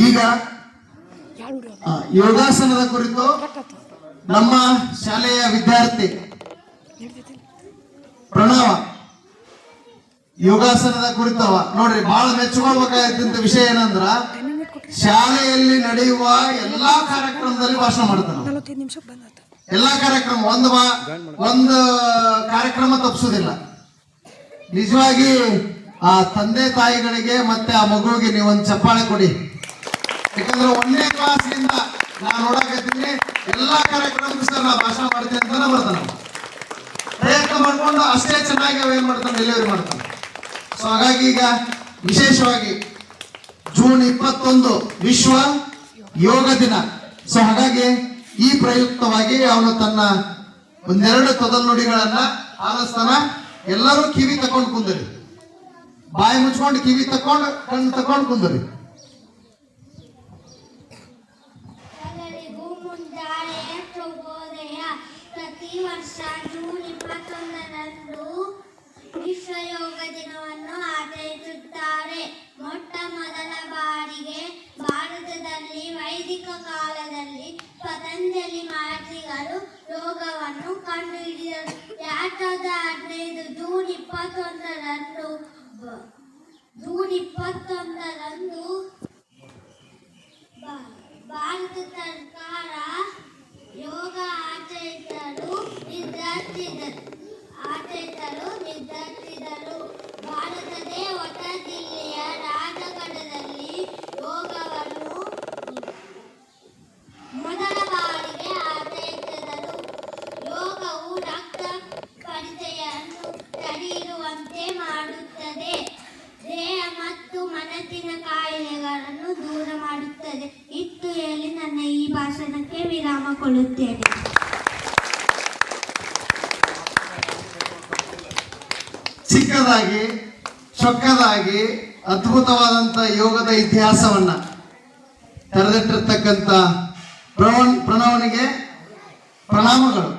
ಈಗ ಯೋಗಾಸನದ ಕುರಿತು ನಮ್ಮ ಶಾಲೆಯ ವಿದ್ಯಾರ್ಥಿ ಪ್ರಣವ ಯೋಗಾಸನದ ಕುರಿತವ ನೋಡ್ರಿ ಬಹಳ ಮೆಚ್చుಕೋಬೇಕಾದಂತ ವಿಷಯ ಏನಂದ್ರ ಶಾಲೆಯಲ್ಲಿ ನಡೆಯುವ ಎಲ್ಲಾ ಕಾರ್ಯಕ್ರಮದಲ್ಲಿ ಭಾಷಣ ಮಾಡ್ತಾನ ಬಂದತ್ತ ಎಲ್ಲಾ ಕಾರ್ಯಕ್ರಮ ಒಂದು ಒಂದು ಕಾರ್ಯಕ್ರಮ ತಪ್ಪಿಸೋದಿಲ್ಲ ನಿಜವಾಗಿ ಆ ತಂದೆ ತಾಯಿಗಳಿಗೆ ಮತ್ತೆ ಆ ಮಗುವಿಗೆ ನೀವು ಒಂದು ಚಪ್ಪಾಳೆ ಕೊಡಿ. ಯಾಕಂದ್ರೆ ಒಂದನೇ ಕ್ಲಾಸ್ನಿಂದ ನಾನು ನೋಡಕತ್ತೀನಿ ಎಲ್ಲಾ ಕಾರ್ಯಕ್ರಮಕ್ಕೂ ಸರ್ ನಾ ಭಾಷಣ ಮಾಡ್ತೀನಿ ಅಂತಾನೆ ಬರ್ತಾನೆ. ಪ್ರಯತ್ನ ಮಾಡ್ಕೊಂಡು ಅಷ್ಟೇ ಚೆನ್ನಾಗಿ ಅವ ಏನ್ ಮಾಡ್ತಾನೆ ಡೆಲಿವರಿ ಮಾಡ್ತಾನೆ. ಸೊ ಹಾಗಾಗಿ ಈಗ ವಿಶೇಷವಾಗಿ ಜೂನ್ ಇಪ್ಪತ್ತೊಂದು ವಿಶ್ವ ಯೋಗ ದಿನ. ಸೊ ಹಾಗಾಗಿ ಈ ಪ್ರಯುಕ್ತವಾಗಿ ಅವನು ತನ್ನ ಒಂದೆರಡು ತೊದಲ್ ನುಡಿಗಳನ್ನ ಆಲಿಸ್ತಾನ ಎಲ್ಲರೂ ಕಿವಿ ತಕೊಂಡು ಕುಂದರಿ. ಬಾಯಿ ಮುಚ್ಕೊಂಡು ಕಿವಿ ತಕೊಂಡು, ಕಣ್ಣು ತಕೊಂಡು ಕುಂದರಿ. ಮುಂಜಾನೆ ಶುಭೋದಯ ಪ್ರತಿ ವರ್ಷ ಜೂನ್ ಇಪ್ಪತ್ತೊಂದರಂದು ವಿಶ್ವ ಯೋಗ ದಿನವನ್ನು ಆಚರಿಸುತ್ತಾರೆ. ಮೊಟ್ಟ ಮೊದಲ ಬಾರಿಗೆ ಭಾರತದಲ್ಲಿ ವೈದಿಕ ಕಾಲದಲ್ಲಿ ಪತಂಜಲಿ ಮಹರ್ಷಿಗಳು ಯೋಗವನ್ನು ಕಂಡುಹಿಡಿದರು. ಎರಡ್ ಹದಿನೈದು ಜೂನ್ ಇಪ್ಪತ್ತೊಂದರಂದು ಜೂನ್ ಇಪ್ಪತ್ತೊಂದರಂದು ಪರಿಚಯನ್ನು ತಡೆಯಿರುವಂತೆ ಮಾಡುತ್ತದೆ. ದೇಹ ಮತ್ತು ಮನಸ್ಸಿನ ಕಾಯಿಲೆಗಳನ್ನು ದೂರ ಮಾಡುತ್ತದೆ. ಇತ್ತು ಹೇಳಿ ನನ್ನ ಈ ಭಾಷಣಕ್ಕೆ ವಿರಾಮ ಕೊಡುತ್ತೇನೆ ಚಿಕ್ಕದಾಗಿ, ಚೊಕ್ಕದಾಗಿ, ಅದ್ಭುತವಾದಂತ ಯೋಗದ ಇತಿಹಾಸವನ್ನ ತೆರೆದಿಟ್ಟಿರ್ತಕ್ಕಂಥ ಪ್ರಣವ್ ಪ್ರಣವನಿಗೆ ಪ್ರಣಾಮಗಳು.